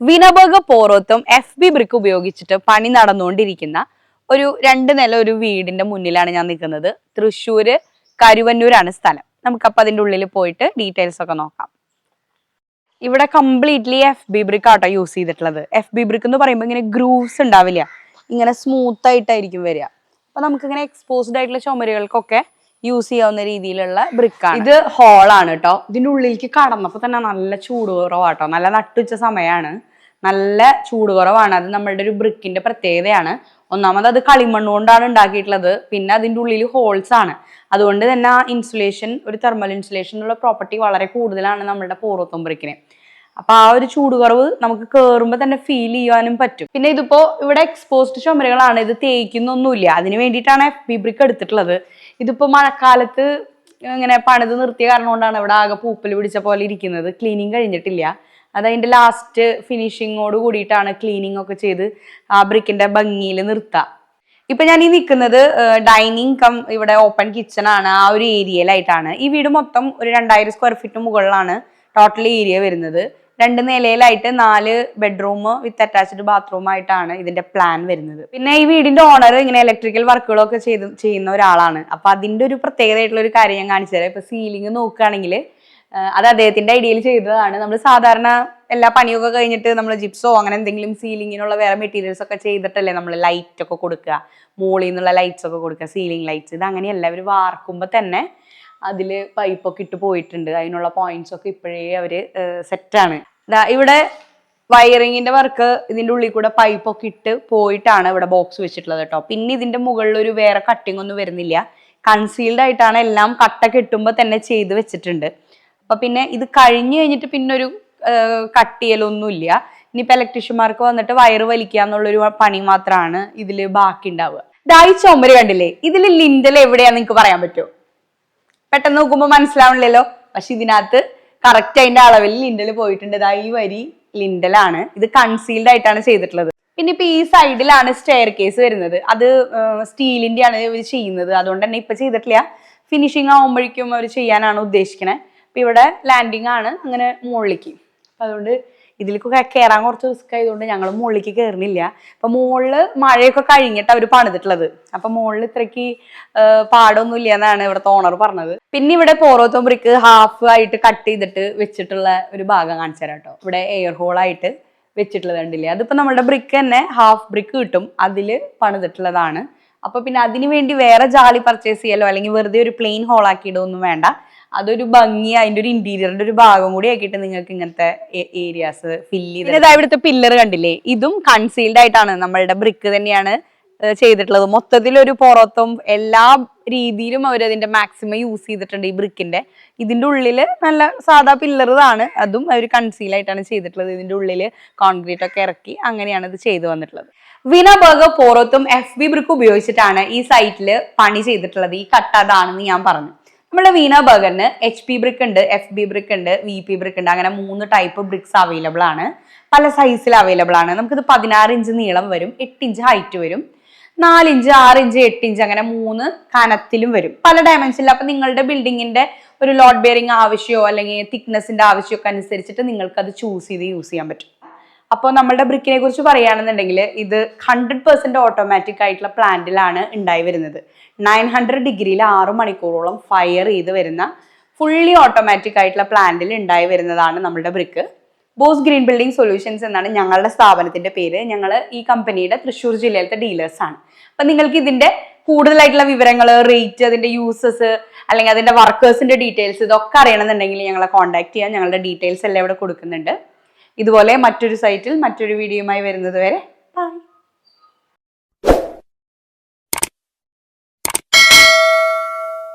Wienerberger Porotherm F B brick ഉപയോഗിച്ചിട്ട് പണി നടന്നുകൊണ്ടിരിക്കുന്ന ഒരു രണ്ട് നില ഒരു വീടിന്റെ മുന്നിലാണ് ഞാൻ നിൽക്കുന്നത്. തൃശ്ശൂര് കരുവന്നൂരാണ് സ്ഥലം. നമുക്കപ്പോൾ അതിന്റെ ഉള്ളിൽ പോയിട്ട് ഡീറ്റെയിൽസ് ഒക്കെ നോക്കാം. ഇവിടെ കംപ്ലീറ്റ്ലി എഫ് ബി ബ്രിക്ക് ആട്ടോ യൂസ് ചെയ്തിട്ടുള്ളത്. എഫ് ബി ബ്രിക്ക് എന്ന് പറയുമ്പോൾ ഇങ്ങനെ ഗ്രൂവ്സ് ഉണ്ടാവില്ല. ഇങ്ങനെ സ്മൂത്ത് ആയിട്ടായിരിക്കും വരിക. അപ്പൊ നമുക്കിങ്ങനെ എക്സ്പോസ്ഡ് ആയിട്ടുള്ള ചുമരുകൾക്കൊക്കെ യൂസ് ചെയ്യാവുന്ന രീതിയിലുള്ള ബ്രിക്കാണ് ഇത് ഹോളാണ് കേട്ടോ ഇതിന്റെ ഉള്ളിലേക്ക് കടന്നപ്പോൾ തന്നെ നല്ല ചൂട് കുറവാട്ടോ. നല്ല നട്ടുച്ച സമയമാണ് നല്ല ചൂട് കുറവാണ്. അത് നമ്മളുടെ ഒരു ബ്രിക്കിന്റെ പ്രത്യേകതയാണ്. ഒന്നാമത് അത് കളിമണ്ണ് കൊണ്ടാണ് ഉണ്ടാക്കിയിട്ടുള്ളത്. പിന്നെ അതിന്റെ ഉള്ളിൽ ഹോൾസ് ആണ്. അതുകൊണ്ട് തന്നെ ആ ഇൻസുലേഷൻ ഒരു തെർമൽ ഇൻസുലേഷൻ ഉള്ള പ്രോപ്പർട്ടി വളരെ കൂടുതലാണ് നമ്മുടെ പൂർവത്തും ബ്രിക്കിന് അപ്പൊ ആ ഒരു ചൂട് കുറവ് നമുക്ക് കേറുമ്പോൾ തന്നെ ഫീൽ ചെയ്യാനും പറ്റും. പിന്നെ ഇതിപ്പോ ഇവിടെ എക്സ്പോസ്ഡ് ചുമരുകളാണ്. ഇത് തേക്കുന്നൊന്നുമില്ല അതിന് വേണ്ടിയിട്ടാണ് എഫ് ബി ബ്രിക്ക് എടുത്തിട്ടുള്ളത്. ഇതിപ്പോ മഴക്കാലത്ത് ഇങ്ങനെ പണിത് നിർത്തിയ കാരണം കൊണ്ടാണ് ഇവിടെ ആകെ പൂപ്പൽ പിടിച്ച പോലെ ഇരിക്കുന്നത്. ക്ലീനിങ് കഴിഞ്ഞിട്ടില്ല. അത് അതിന്റെ ലാസ്റ്റ് ഫിനിഷിങ്ങോട് കൂടിയിട്ടാണ് ക്ലീനിങ് ഒക്കെ ചെയ്ത് ആ ബ്രിക്കിന്റെ ഭംഗിയിൽ നിർത്തുക ഇപ്പൊ ഞാൻ ഈ നിൽക്കുന്നത് ഡൈനിങ് കം ഇവിടെ ഓപ്പൺ കിച്ചൺ ആണ്. ആ ഒരു ഏരിയയിലായിട്ടാണ് ഈ വീട് മൊത്തം ഒരു രണ്ടായിരം സ്ക്വയർ ഫീറ്റ് മുകളിലാണ്. ടോട്ടൽ ഏരിയ വരുന്നത്. രണ്ട് നിലയിലായിട്ട് നാല് ബെഡ്റൂം വിത്ത് അറ്റാച്ച്ഡ് ബാത്റൂം ആയിട്ടാണ് ഇതിന്റെ പ്ലാൻ വരുന്നത്. പിന്നെ ഈ വീടിന്റെ ഓണർ ഇങ്ങനെ ഇലക്ട്രിക്കൽ വർക്കുകളൊക്കെ ചെയ്ത് ചെയ്യുന്ന ഒരാളാണ്. അപ്പൊ അതിന്റെ ഒരു പ്രത്യേകതയായിട്ടുള്ള ഒരു കാര്യം ഞാൻ കാണിച്ചു തരാം. ഇപ്പൊ സീലിംഗ് നോക്കുകയാണെങ്കിൽ അത് അദ്ദേഹത്തിന്റെ ഐഡിയയിൽ ചെയ്തതാണ്. നമ്മൾ സാധാരണ എല്ലാ പണിയൊക്കെ കഴിഞ്ഞിട്ട് നമ്മൾ ജിപ്സോ അങ്ങനെ എന്തെങ്കിലും സീലിങ്ങിനുള്ള വേറെ മെറ്റീരിയൽസ് ഒക്കെ ചെയ്തിട്ടല്ലേ നമ്മൾ ലൈറ്റ് ഒക്കെ കൊടുക്കുക. മുകളിൽ നിന്നുള്ള ലൈറ്റ്സ് ഒക്കെ കൊടുക്കുക സീലിംഗ് ലൈറ്റ്സ് ഇത് അങ്ങനെയല്ല അവർ വാർക്കുമ്പോൾ തന്നെ അതിൽ പൈപ്പൊക്കെ ഇട്ട് പോയിട്ടുണ്ട്. അതിനുള്ള പോയിന്റ്സ് ഒക്കെ ഇപ്പോഴേ അവർ സെറ്റാണ് ഇവിടെ വയറിങ്ങിന്റെ വർക്ക് ഇതിന്റെ ഉള്ളിൽ കൂടെ പൈപ്പൊക്കെ ഇട്ട് പോയിട്ടാണ് ഇവിടെ ബോക്സ് വെച്ചിട്ടുള്ളത് കേട്ടോ. പിന്നെ ഇതിന്റെ മുകളിൽ ഒരു വേറെ കട്ടിംഗ് ഒന്നും വരുന്നില്ല. കൺസീൽഡ് ആയിട്ടാണ് എല്ലാം കട്ട കെട്ടുമ്പോൾ തന്നെ ചെയ്ത് വെച്ചിട്ടുണ്ട്. അപ്പൊ പിന്നെ ഇത് കഴിഞ്ഞു കഴിഞ്ഞിട്ട് പിന്നെ ഒരു കട്ടിയലൊന്നുമില്ല ഇനിയിപ്പോ ഇലക്ട്രീഷ്യന്മാർക്ക് വന്നിട്ട് വയറ് വലിക്കുക എന്നുള്ളൊരു പണി മാത്രമാണ് ഇതിൽ ബാക്കി ഉണ്ടാവുക ഇതായി ചുമര് കണ്ടില്ലേ? ഇതിൽ ലിൻഡൽ എവിടെയാന്ന് നിങ്ങൾക്ക് പറയാൻ പറ്റുമോ? പെട്ടെന്ന് നോക്കുമ്പോൾ മനസ്സിലാവണില്ലല്ലോ? പക്ഷെ ഇതിനകത്ത് കറക്റ്റ് അതിന്റെ അളവിൽ ലിൻഡൽ പോയിട്ടുണ്ട്. ഇതാ ഈ വരി ലിൻഡലാണ് ഇത് കൺസീൽഡ് ആയിട്ടാണ് ചെയ്തിട്ടുള്ളത്. പിന്നെ ഇപ്പൊ ഈ സൈഡിലാണ് സ്റ്റെയർ കേസ് വരുന്നത്. അത് സ്റ്റീലിന്റെ ആണ് ഇവർ ചെയ്യുന്നത്. അതുകൊണ്ട് തന്നെ ഇപ്പൊ ചെയ്തിട്ടില്ല. ഫിനിഷിങ് ആവുമ്പോഴേക്കും അവർ ചെയ്യാനാണ് ഉദ്ദേശിക്കണേ. അപ്പൊ ഇവിടെ ലാൻഡിങ് ആണ് അങ്ങനെ മുകളിലേക്ക്. അപ്പൊ അതുകൊണ്ട് ഇതിലേക്കൊക്കെ കയറാൻ കുറച്ച് റിസ്ക് ആയതുകൊണ്ട് ഞങ്ങൾ മുകളിലേക്ക് കയറുന്നില്ല അപ്പൊ മുകളിൽ മഴയൊക്കെ കഴിഞ്ഞിട്ട് അവർ പണിതിട്ടുള്ളത്. അപ്പൊ മുകളിൽ ഇത്രയ്ക്ക് പാടൊന്നും ഇല്ല എന്നാണ് ഇവിടുത്തെ ഓണർ പറഞ്ഞത്. പിന്നെ ഇവിടെ പോറോത്തോം ബ്രിക്ക് ഹാഫ് ആയിട്ട് കട്ട് ചെയ്തിട്ട് വെച്ചിട്ടുള്ള ഒരു ഭാഗം കാണിച്ചു തരാം കേട്ടോ. ഇവിടെ എയർ ഹോൾ ആയിട്ട് വെച്ചിട്ടുള്ളത് കണ്ടില്ലേ? അതിപ്പോ നമ്മുടെ ബ്രിക്ക് തന്നെ ഹാഫ് ബ്രിക്ക് കിട്ടും. അതിൽ പണിതിട്ടുള്ളതാണ്. അപ്പോൾ പിന്നെ അതിനു വേണ്ടി വേറെ ജാളി പർച്ചേസ് ചെയ്യലോ? അല്ലെങ്കിൽ വെറുതെ ഒരു പ്ലെയിൻ ഹോൾ ആക്കിയിടൊന്നും വേണ്ട. അതൊരു ഭംഗി അതിന്റെ ഒരു ഇന്റീരിയറിന്റെ ഒരു ഭാഗം കൂടി ആക്കിയിട്ട് നിങ്ങൾക്ക് ഇങ്ങനത്തെ ഏരിയാസ് ഫില്ല് ചെയ്ത് ഇവിടുത്തെ പില്ലർ കണ്ടില്ലേ? ഇതും കൺസീൽഡ് ആയിട്ടാണ് നമ്മളുടെ ബ്രിക്ക് തന്നെയാണ് ചെയ്തിട്ടുള്ളത്. മൊത്തത്തിൽ ഒരു പുറത്തും എല്ലാ രീതിയിലും അവർ അതിന്റെ മാക്സിമം യൂസ് ചെയ്തിട്ടുണ്ട് ഈ ബ്രിക്കിന്റെ ഇതിന്റെ ഉള്ളിൽ നല്ല സാധാ പില്ലറാണ് അതും അവർ കൺസീൽ ആയിട്ടാണ് ചെയ്തിട്ടുള്ളത്. ഇതിന്റെ ഉള്ളിൽ കോൺക്രീറ്റ് ഒക്കെ ഇറക്കി അങ്ങനെയാണ് ഇത് ചെയ്തു വന്നിട്ടുള്ളത്. Wienerberger Porotherm F B brick ഉപയോഗിച്ചിട്ടാണ് ഈ സൈറ്റിൽ പണി ചെയ്തിട്ടുള്ളത്. ഈ കട്ട അതാണെന്ന് ഞാൻ പറഞ്ഞു. നമ്മുടെ വീണ ബർഗറിന് എച്ച് പി ബ്രിക്ക് ഉണ്ട് എഫ് ബി ബ്രിക്ക് ഉണ്ട് വി പി ബ്രിക്ക് ഉണ്ട്. അങ്ങനെ മൂന്ന് ടൈപ്പ് ബ്രിക്സ് അവൈലബിൾ ആണ്. പല സൈസിൽ അവൈലബിൾ ആണ്. നമുക്കിത് പതിനാറ് ഇഞ്ച് നീളം വരും എട്ട് ഇഞ്ച് ഹൈറ്റ് വരും. നാല് ഇഞ്ച് ആറ് ഇഞ്ച് എട്ട് ഇഞ്ച് അങ്ങനെ മൂന്ന് കനത്തിലും വരും. പല ഡയമെൻഷനിൽ അപ്പൊ നിങ്ങളുടെ ബിൽഡിങ്ങിന്റെ ഒരു ലോഡ് ബെയറിംഗ് ആവശ്യമോ അല്ലെങ്കിൽ തിക്നെസിന്റെ ആവശ്യമൊക്കെ അനുസരിച്ചിട്ട് നിങ്ങൾക്ക് അത് ചൂസ് ചെയ്ത് യൂസ് ചെയ്യാൻ പറ്റും. അപ്പോൾ നമ്മുടെ ബ്രിക്കിനെ കുറിച്ച് പറയുകയാണെന്നുണ്ടെങ്കിൽ ഇത് ഹൺഡ്രഡ് പെർസെന്റ് ഓട്ടോമാറ്റിക് ആയിട്ടുള്ള പ്ലാന്റിലാണ് ഉണ്ടായി വരുന്നത്. നയൻ ഹൺഡ്രഡ് ഡിഗ്രിയിൽ ആറ് മണിക്കൂറോളം ഫയർ ചെയ്ത് വരുന്ന ഫുള്ളി ഓട്ടോമാറ്റിക് ആയിട്ടുള്ള പ്ലാന്റിൽ ഉണ്ടായി വരുന്നതാണ് നമ്മുടെ brick. Bose green building solutions എന്നാണ് ഞങ്ങളുടെ സ്ഥാപനത്തിന്റെ പേര്. ഞങ്ങൾ ഈ കമ്പനിയുടെ തൃശ്ശൂർ ജില്ലയിലത്തെ ഡീലേഴ്സാണ് അപ്പൊ നിങ്ങൾക്ക് ഇതിന്റെ കൂടുതലായിട്ടുള്ള വിവരങ്ങൾ റേറ്റ് അതിന്റെ യൂസസ് അല്ലെങ്കിൽ അതിന്റെ വർക്കേഴ്സിന്റെ ഡീറ്റെയിൽസ് ഇതൊക്കെ അറിയണമെന്നുണ്ടെങ്കിൽ ഞങ്ങളെ കോൺടാക്ട് ചെയ്യാൻ ഞങ്ങളുടെ ഡീറ്റെയിൽസ് എല്ലാം ഇവിടെ കൊടുക്കുന്നുണ്ട്. ഇതുപോലെ മറ്റൊരു സൈറ്റിൽ മറ്റൊരു വീഡിയോയുമായി വരുന്നത് വരെ ബൈ.